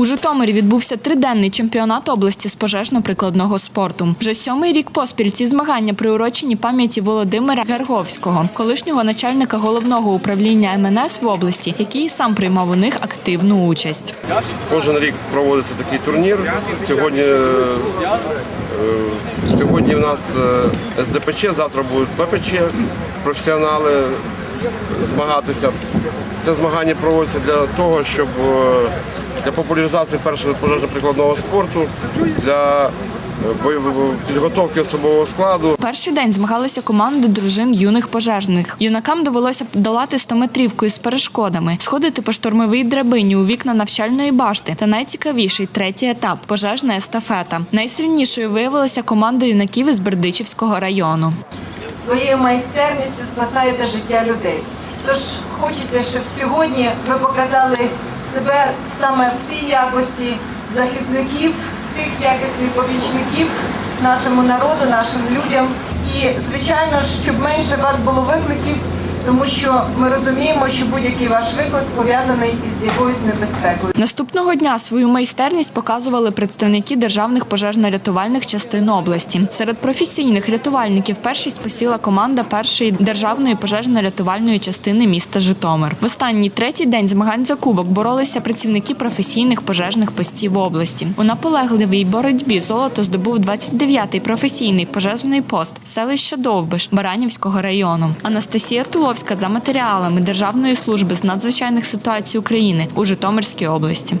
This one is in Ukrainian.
У Житомирі відбувся триденний чемпіонат області з пожежно-прикладного спорту. Вже сьомий рік поспіль ці змагання приурочені пам'яті Володимира Герговського, колишнього начальника головного управління МНС в області, який сам приймав у них активну участь. Кожен рік проводиться такий турнір. Сьогодні, е, е, сьогодні в нас е, СДПЧ, завтра будуть ППЧ, професіонали змагатися. Це змагання проводяться для того, щоб для популяризації першого пожежно-прикладного спорту, для е, підготовки особового складу. Перший день змагалися команди дружин юних пожежних. Юнакам довелося долати стометрівку із перешкодами, сходити по штурмовій драбині у вікна навчальної башти. Та найцікавіший третій етап пожежна естафета. Найсильнішою виявилася команда юнаків із Бердичівського району. своєю майстерністю спасаєте життя людей. Тож хочеться, щоб сьогодні ви показали себе саме в тій якості захисників, тих якісних помічників нашому народу, нашим людям. І, звичайно, щоб менше вас було викликів, тому що ми розуміємо, що будь-який ваш виклик пов'язаний із якоюсь небезпекою. Наступного дня свою майстерність показували представники державних пожежно-рятувальних частин області. Серед професійних рятувальників першість посіла команда першої державної пожежно-рятувальної частини міста Житомир. В останній третій день змагань за кубок боролися працівники професійних пожежних постів області. У наполегливій боротьбі золото здобув 29-й професійний пожежний пост селища Довбиш Баранівського району. Анастасія Туловська за матеріалами Державної служби з надзвичайних ситуацій України у Житомирській області.